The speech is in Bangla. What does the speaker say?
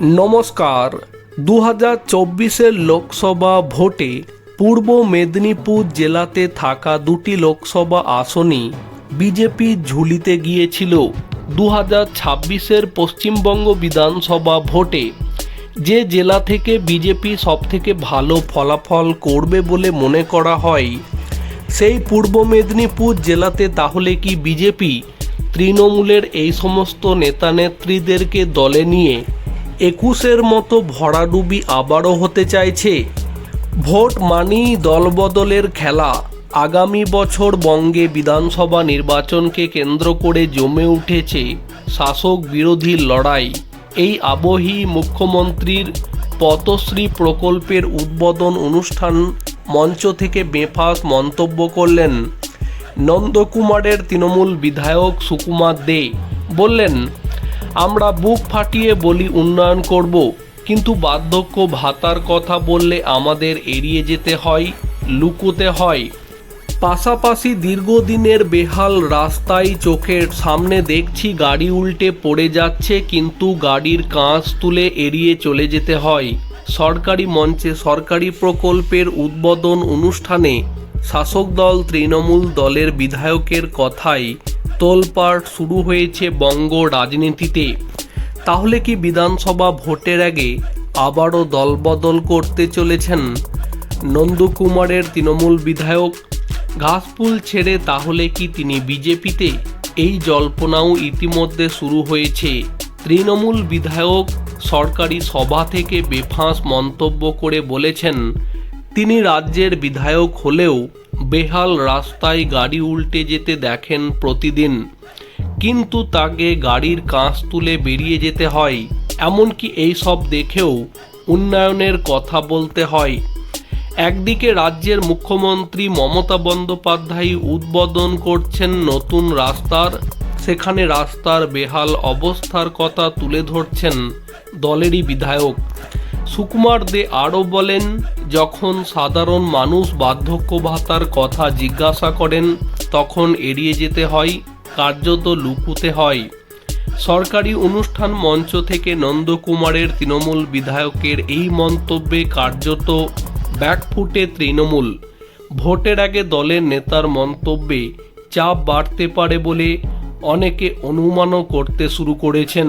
নমস্কার। দু হাজার চব্বিশের লোকসভা ভোটে পূর্ব মেদিনীপুর জেলাতে থাকা দুটি লোকসভা আসনই বিজেপি ঝুলিতে গিয়েছিল। দু হাজার ছাব্বিশের পশ্চিমবঙ্গ বিধানসভা ভোটে যে জেলা থেকে বিজেপি সবথেকে ভালো ফলাফল করবে বলে মনে করা হয়, সেই পূর্ব মেদিনীপুর জেলাতে তাহলে কি বিজেপি তৃণমূলের এই সমস্ত নেতানেত্রীদেরকে দলে নিয়ে একুশের মতো ভরাডুবি আবারও হতে চাইছে। ভোট মানি দলবদলের খেলা। আগামী বছর বঙ্গে বিধানসভা নির্বাচনকে কেন্দ্র করে জমে উঠেছে শাসক বিরোধী লড়াই। এই আবহি মুখ্যমন্ত্রীর পতশ্রী প্রকল্পের উদ্বোধন অনুষ্ঠান মঞ্চ থেকে বেফাস মন্তব্য করলেন নন্দকুমারের তৃণমূল বিধায়ক সুকুমার দে। বললেন আমরা বুক ফাটিয়ে বলি উন্নয়ন করব, কিন্তু বার্ধক্য ভাতার কথা বললে আমাদের এড়িয়ে যেতে হয়, লুকোতে হয়। পাশাপাশি দীর্ঘদিনের বেহাল রাস্তায় চোখের সামনে দেখছি গাড়ি উল্টে পড়ে যাচ্ছে, কিন্তু গাড়ির কাঁচ তুলে এড়িয়ে চলে যেতে হয়। সরকারি মঞ্চে সরকারি প্রকল্পের উদ্বোধন অনুষ্ঠানে শাসক দল তৃণমূল দলের বিধায়কের কথাই তোলপাড় শুরু হয়েছে বঙ্গ রাজনীতিতে। তাহলে কি বিধানসভা ভোটের আগে আবারও দলবদল করতে চলেছেন নন্দকুমারের তৃণমূল বিধায়ক? ঘাসফুল ছেড়ে তাহলে কি তিনি বিজেপিতে? এই জল্পনাও ইতিমধ্যে শুরু হয়েছে। তৃণমূল বিধায়ক সরকারি সভা থেকে বেফাঁস মন্তব্য করে বলেছেন, তিনি রাজ্যের বিধায়ক হলেও বেহাল রাস্তায় গাড়ি উল্টে যেতে দেখেন প্রতিদিন। কিন্তু তাকে গাড়ির কাঁচ তুলে বেরিয়ে যেতে হয়। এমনকি এই সব দেখেও উন্নয়নের কথা বলতে হয়। একদিকে রাজ্যের মুখ্যমন্ত্রী মমতা বন্দ্যোপাধ্যায় উদ্বোধন করছেন নতুন রাস্তার, সেখানে রাস্তার বেহাল অবস্থার কথা তুলে ধরছেন দলেরই বিধায়ক। সুকুমার দে আরও বলেন, যখন সাধারণ মানুষ বার্ধক্য ভাতার কথা জিজ্ঞাসা করেন, তখন এড়িয়ে যেতে হয়, কার্যত লুকুতে হয়। সরকারি অনুষ্ঠান মঞ্চ থেকে নন্দকুমারের তৃণমূল বিধায়কের এই মন্তব্যে কার্যত ব্যাকফুটে তৃণমূল। ভোটের আগে দলের নেতার মন্তব্যে চাপ বাড়তে পারে বলে অনেকে অনুমানও করতে শুরু করেছেন।